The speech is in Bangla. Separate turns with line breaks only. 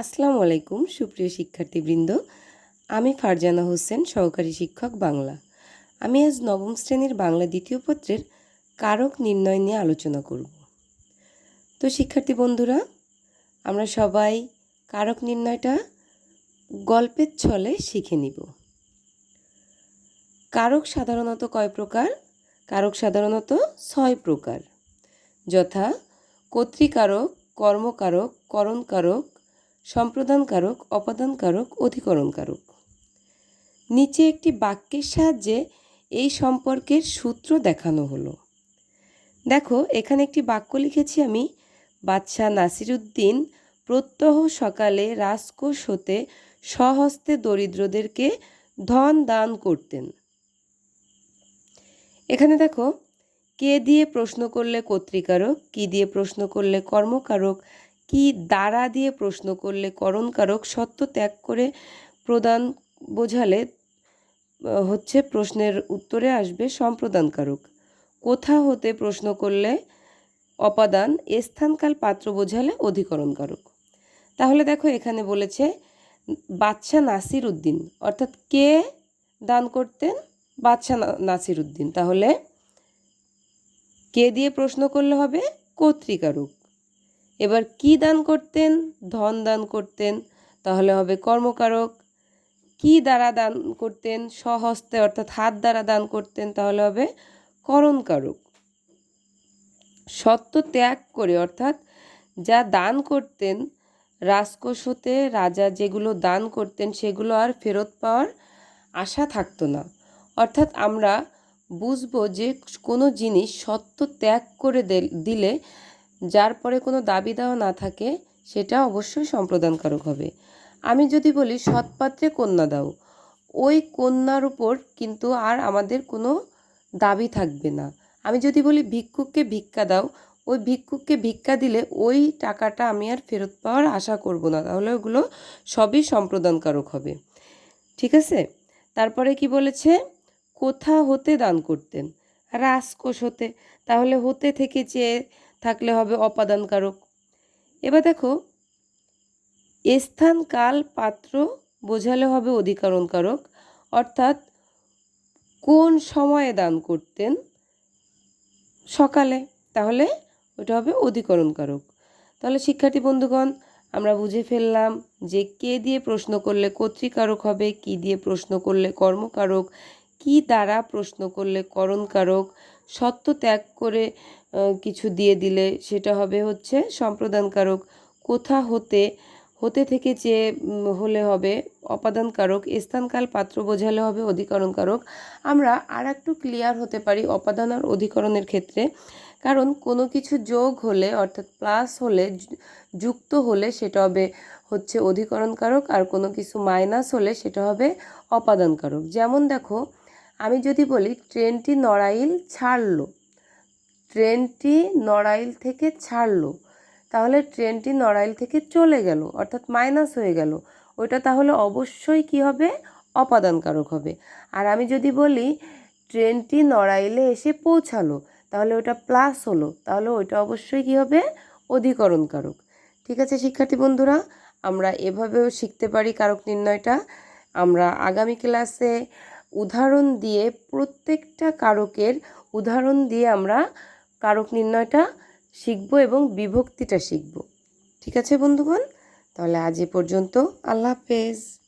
আসসালামু আলাইকুম, সুপ্রিয় শিক্ষার্থীবৃন্দ। আমি ফারজানা হোসেন, সহকারী শিক্ষক বাংলা। আমি আজ নবম শ্রেণির বাংলা দ্বিতীয় পত্রের কারক নির্ণয় নিয়ে আলোচনা করব। তো শিক্ষার্থী বন্ধুরা, আমরা সবাই কারক নির্ণয়টা গল্পের ছলে শিখে নিব। কারক সাধারণত কয় প্রকার? কারক সাধারণত ছয় প্রকার। যথা কর্তৃকারক, কর্মকারক, করণকারক সম্প্রদানকারক, অপাদানকারক, অধিকরণকারক। নিচে একটি বাক্যের সাহায্যে এই সম্পর্কের সূত্র দেখানো হলো। দেখো, এখানে একটি বাক্য লিখেছি আমি, বাদশাহ নাসিরুদ্দিন প্রত্যহ সকালে রাজকোষ হতে স্বহস্তে দরিদ্রদেরকে ধন দান করতেন। এখানে দেখো, কে দিয়ে প্রশ্ন করলে কর্তৃকারক, কি দিয়ে প্রশ্ন করলে কর্মকারক কি দ্বারা দিয়ে প্রশ্ন করলে করণকারক সত্য ত্যাগ করে প্রদান বোঝালে হচ্ছে প্রশ্নের উত্তরে আসবে সম্প্রদানকারক। কোথা হতে প্রশ্ন করলে অপাদান স্থানকাল পাত্র বোঝালে অধিকরণকারক। তাহলে দেখো এখানে বলেছে বাদশাহ নাসির উদ্দিন অর্থাৎ কে দান করতেন? বাদশাহ নাসির উদ্দিন তাহলে কে দিয়ে প্রশ্ন করলে হবে? কর্তৃকারক। এবার কি দান করতেন? ধন দান করতেন। তাহলে হবে কর্মকারক। কি দ্বারা দান করতেন? স্বহস্তে, অর্থাৎ হাত দ্বারা দান করতেন, তাহলে হবে করণকারক। সত্য ত্যাগ করে, অর্থাৎ যা দান করতেন রাজকোষ হতে রাজা যেগুলো দান করতেন, সেগুলো আর ফেরত পাওয়ার আশা থাকতো না। অর্থাৎ আমরা বুঝব যে কোনো জিনিস সত্য ত্যাগ করে দিলে যার পরে কোনো দাবি দেওয়া না থাকে, সেটা অবশ্যই সম্প্রদানকারক হবে। আমি যদি বলি, সৎপাত্রে কন্যা দাও। ওই কন্যার উপর কিন্তু আর আমাদের কোনো দাবি থাকবে না। আমি যদি বলি, ভিক্ষুককে ভিক্ষা দাও, ওই ভিক্ষুককে ভিক্ষা দিলে ওই টাকাটা আমি আর ফেরত পাওয়ার আশা করব না। তাহলে ওগুলো সবই সম্প্রদানকারক হবে। ঠিক আছে? তারপরে কি বলেছে? কোথা হতে দান করতেন? রাজকোষ হতে। তাহলে হতে থেকে চেয়ে থাকলে হবে অপাদানকারক। এবার দেখো, স্থান, কাল, পাত্র বোঝালে হবে অধিকরণকারক। অর্থাৎ কোন সময়ে দান করতেন? সকালে। তাহলে ওটা হবে অধিকরণকারক। তাহলে শিক্ষার্থী বন্ধুগণ, আমরা বুঝে ফেললাম যে কে দিয়ে প্রশ্ন করলে কর্তৃকারক হবে, কি দিয়ে প্রশ্ন করলে কর্মকারক, কি দ্বারা প্রশ্ন করলে করণকারক সত্য ত্যাগ করে কিছু দিয়ে দিলে সেটা হবে হচ্ছে সম্প্রদানকারক। কোথা হতে হতে থেকে যে হলে হবে অপাদানকারক, স্থানকাল পাত্র বোঝালে হবে অধিকরণকারক। আমরা আর একটু ক্লিয়ার হতে পারি অপাদান আর অধিকরণের ক্ষেত্রে। কারণ কোনো কিছু যোগ হলে অর্থাৎ প্লাস হলে যুক্ত হলে সেটা হবে হচ্ছে অধিকরণকারক আর কোনো কিছু মাইনাস হলে সেটা হবে অপাদানকারক। যেমন দেখো আমি যদি বলি, ট্রেনটি নড়াইল ছাড়লো। ট্রেনটি নড়াইল থেকে ছাড়লো। তাহলে ট্রেনটি নড়াইল থেকে চলে গেল, অর্থাৎ মাইনাস হয়ে গেল। ওইটা তাহলে অবশ্যই কি হবে? অপাদানকারক হবে। আর আমি যদি বলি, ট্রেনটি নড়াইলে এসে পৌঁছালো, তাহলে ওটা প্লাস হলো, তাহলে ওইটা অবশ্যই কি হবে? অধিকরণকারক। ঠিক আছে, শিক্ষার্থী বন্ধুরা? আমরা এভাবেও শিখতে পারি কারক নির্ণয়টা। আমরা আগামী ক্লাসে উদাহরণ দিয়ে প্রত্যেকটা কারকের উদাহরণ দিয়ে আমরা কারক নির্ণয়টা শিখব এবং বিভক্তিটা শিখব। ঠিক আছে বন্ধুগণ? তাহলে আজ এ পর্যন্ত। আল্লাহ হাফেজ।